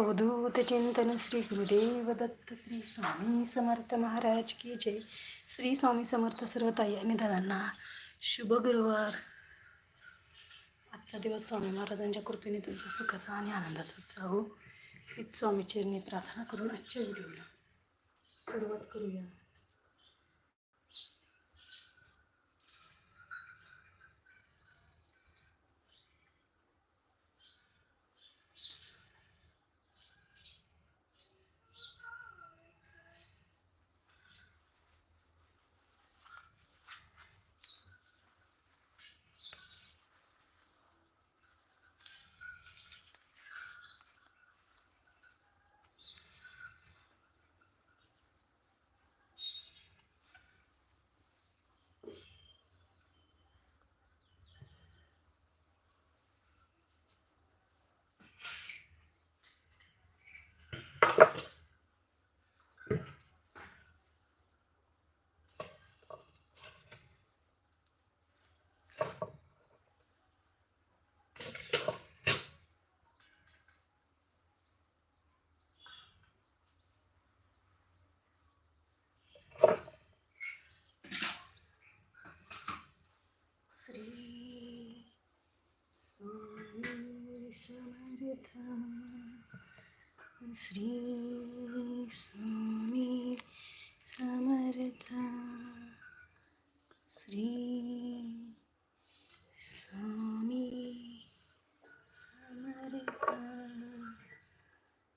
अवधूत चिंतन श्री गुरुदेव दत्त श्री स्वामी समर्थ महाराज की जय. श्री स्वामी समर्थ सर्व ताई आणि दादांना शुभ गुरुवार. आजचा दिवस स्वामी महाराजांच्या कृपेने तुमच्या सुखाचा आणि आनंदाचा जाऊ हो. हीच स्वामी चरणी प्रार्थना करून आजच्या व्हिडिओला सुरुवात करूया श्री स्वामी समर्थ श्री स्वामी समर्थ श्री स्वामी समर्थ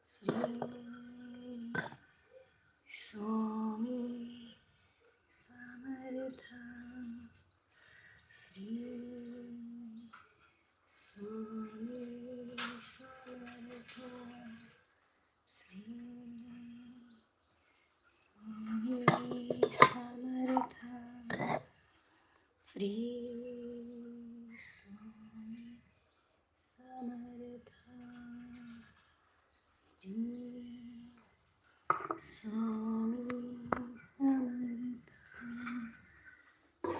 श्री स्वामी समर्थ श्री स्वामी समर्थ श्री स्वामी समर्थ श्री स्वामी समर्थ श्री स्वामी समर्थ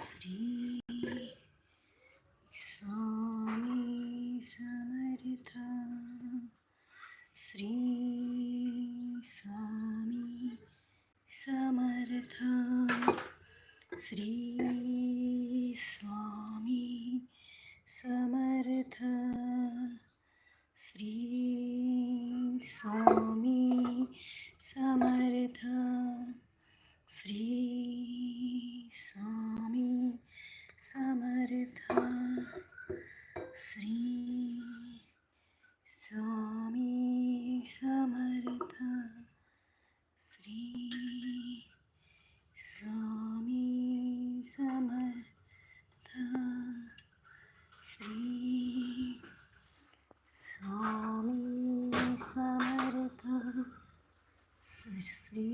श्री स्वामी समर्थ श्री स्वामी समर्थ श्री just Seriously?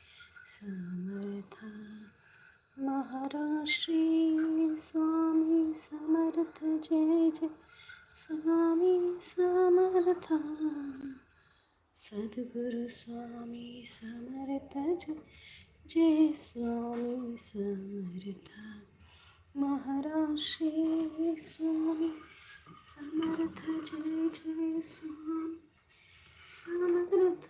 समर्थ महाराष्ट्री स्वामी समर्थ जय जय। स्वामी समर्थ सद्गुरु स्वामी समर्थ जय। जय स्वामी समर्थ महाराष्ट्री स्वामी समर्थ जय जय। स्वामी समर्थ।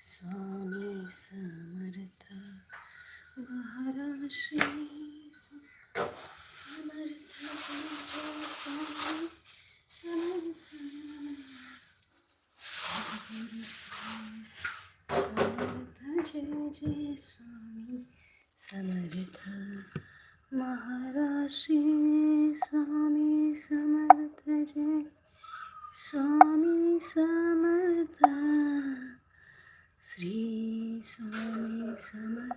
स्वामी समर्थ। महाराज श्री समर्थ जय जय स्वामी समर्थ सद्गुरु स्वामी समर्थ जय जय स्वामी समर्थ महाराज श्री स्वामी समर्थ जय स्वामी समर्थ श्री स्वामी समर्थ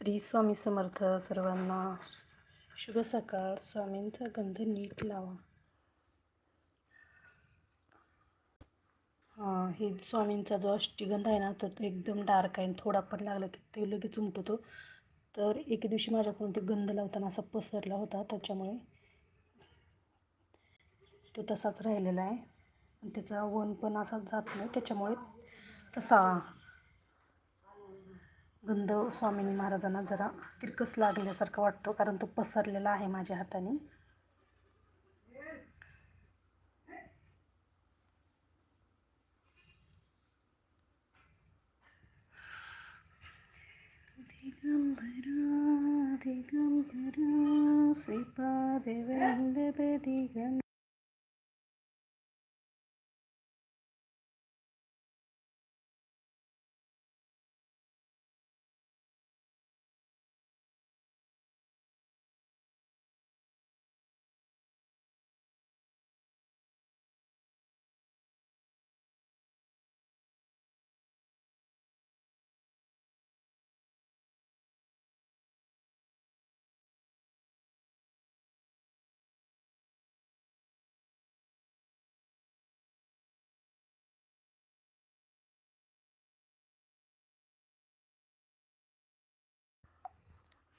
श्री स्वामी समर्थ सर्वांना शुभ सकाळ. स्वामींचा गंध नीट लावा. हां हे स्वामींचा जो अष्टीगंध आहे ना तर तो एकदम डार्क आहे. आणि थोडा पण लागला की ते लगेच उमटतो. तर एके दिवशी माझ्याकडून ते गंध लावताना असा पसरला होता. त्याच्यामुळे तो तसाच राहिलेला आहे. आणि त्याचा वन पण असा जात नाही. त्याच्यामुळे तसा गंध स्वामीनी महाराजांना जरा तिरकस लागल्यासारखं वाटतो कारण तो पसरलेला आहे माझ्या हाताने. दिगंबरा दिगंबरा श्रीपादे वंदे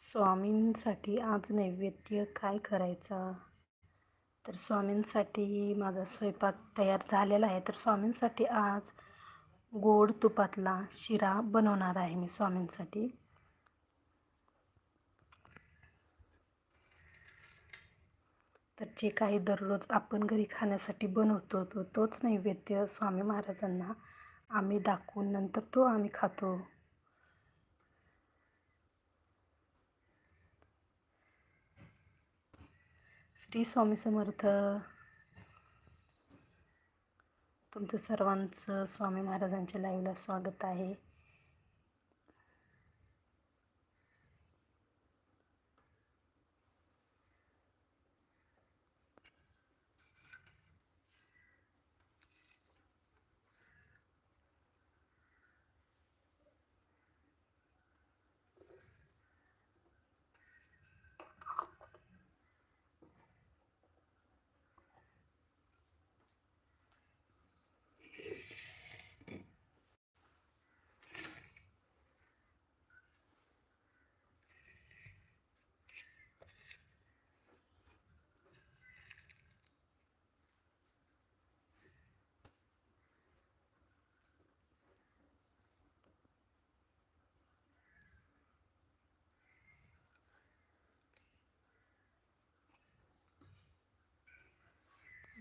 स्वामींसाठी आज नैवेद्य काय करायचा? तर स्वामींसाठी माझा स्वयंपाक तयार झालेला आहे. तर स्वामींसाठी आज गोड तुपातला शिरा बनवणार आहे मी स्वामींसाठी. तर जे काही दररोज आपण घरी खाण्यासाठी बनवतो तो तोच नैवेद्य स्वामी महाराजांना आम्ही दाखवून नंतर तो आम्ही खातो. श्री स्वामी समर्थ. तुमचं सर्वांचं स्वामी महाराजांच्या लाईव्हला स्वागत आहे.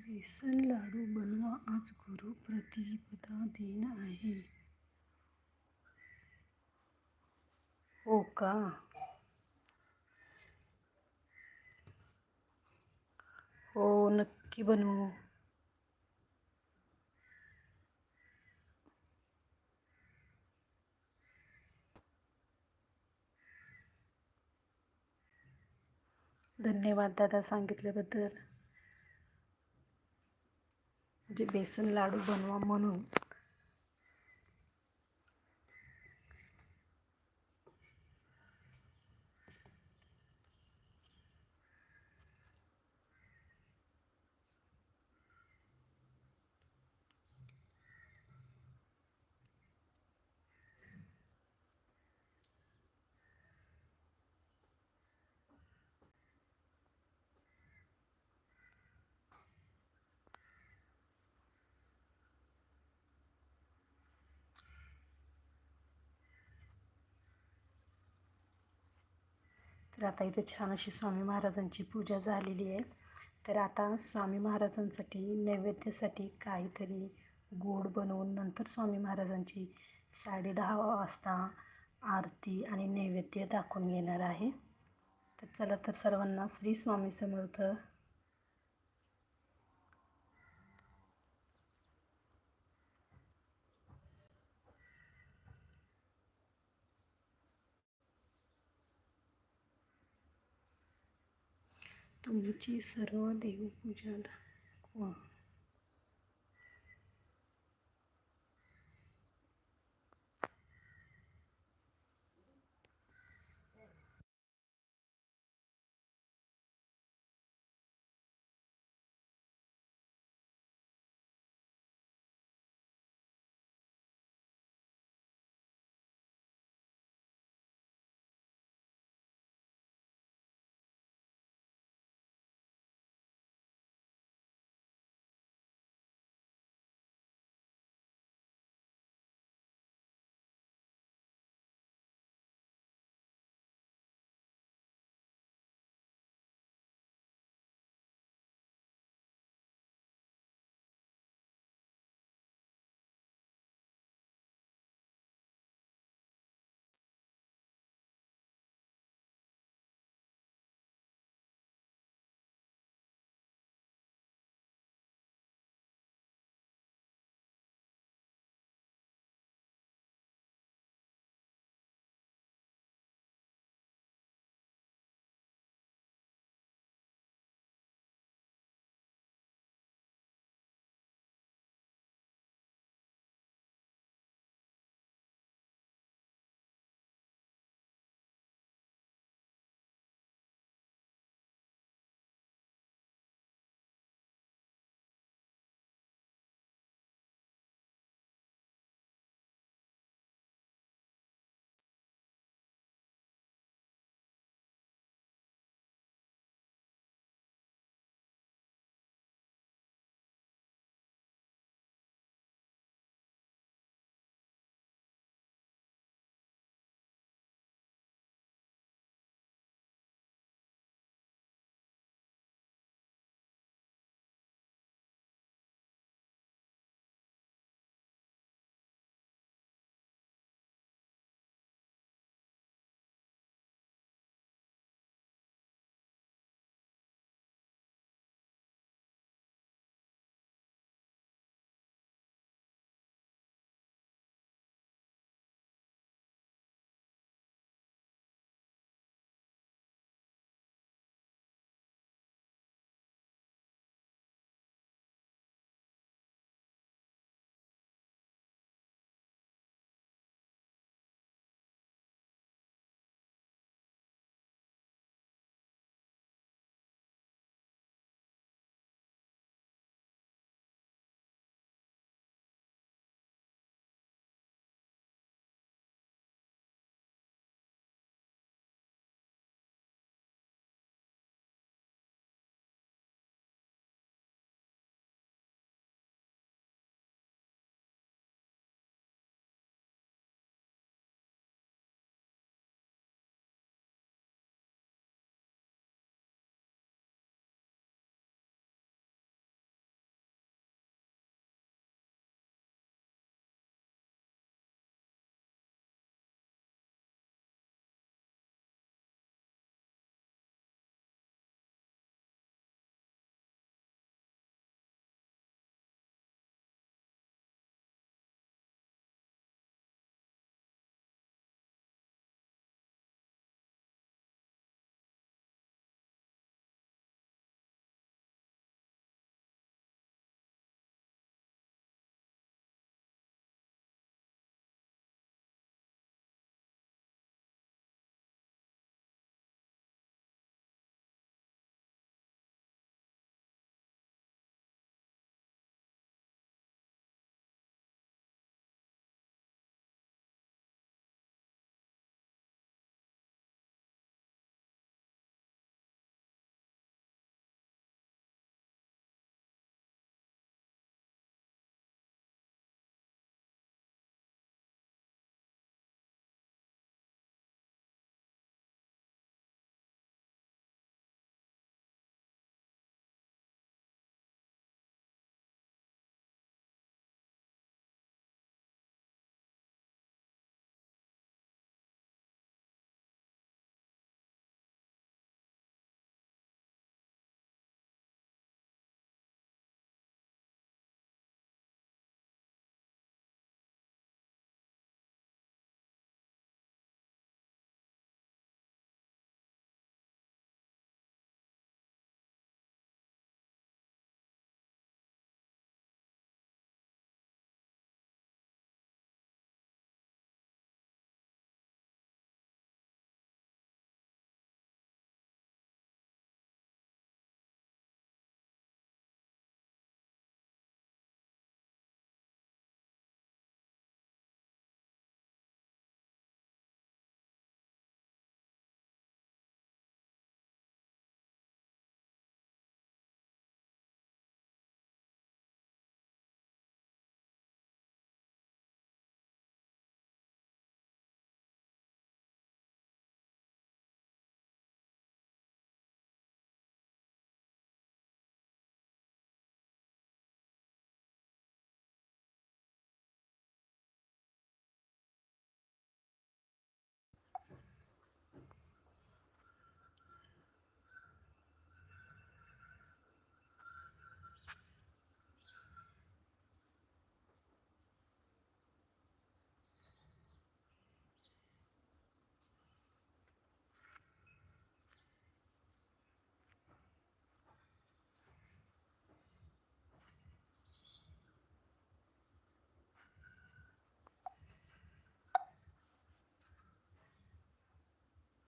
बेसन लाडू बनवा आज गुरु प्रतिपदा दिन आहे. हो का? हो नक्की बनवू. धन्यवाद दादा सांगितल्याबद्दल. म्हणजे बेसन लाडू बनवा म्हणून तर आता इथे छान अशी स्वामी महाराजांची पूजा झालेली आहे. तर आता स्वामी महाराजांसाठी नैवेद्यासाठी काहीतरी गोड बनवून नंतर स्वामी महाराजांची साडे दहा वाजता आरती आणि नैवेद्य दाखवून घेणार आहे. तर चला तर सर्वांना श्री स्वामी समर्थ. तुमची सर्व देवपूजा दाखवा.